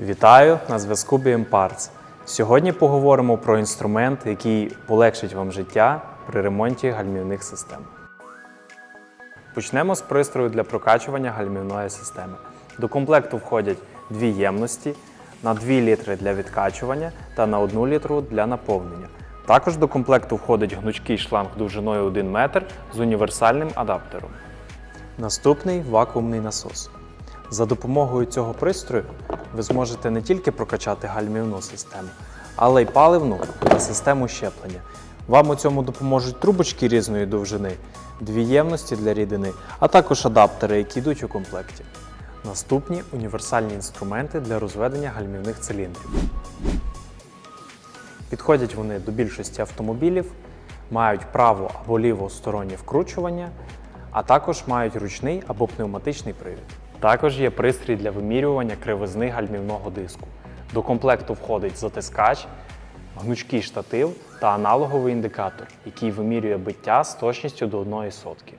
Вітаю на зв'язку BM Parts. Сьогодні поговоримо про інструмент, який полегшить вам життя при ремонті гальмівних систем. Почнемо з пристрою для прокачування гальмівної системи. До комплекту входять дві ємності на 2 літри для відкачування та на 1 літру для наповнення. Також до комплекту входить гнучкий шланг довжиною 1 метр з універсальним адаптером. Наступний вакуумний насос. За допомогою цього пристрою ви зможете не тільки прокачати гальмівну систему, але й паливну та систему щеплення. Вам у цьому допоможуть трубочки різної довжини, дві ємності для рідини, а також адаптери, які йдуть у комплекті. Наступні універсальні інструменти для розведення гальмівних циліндрів. Підходять вони до більшості автомобілів, мають праву або лівостороннє вкручування, а також мають ручний або пневматичний привід. Також є пристрій для вимірювання кривизни гальмівного диску. До комплекту входить затискач, гнучкий штатив та аналоговий індикатор, який вимірює биття з точністю до 1 сотки.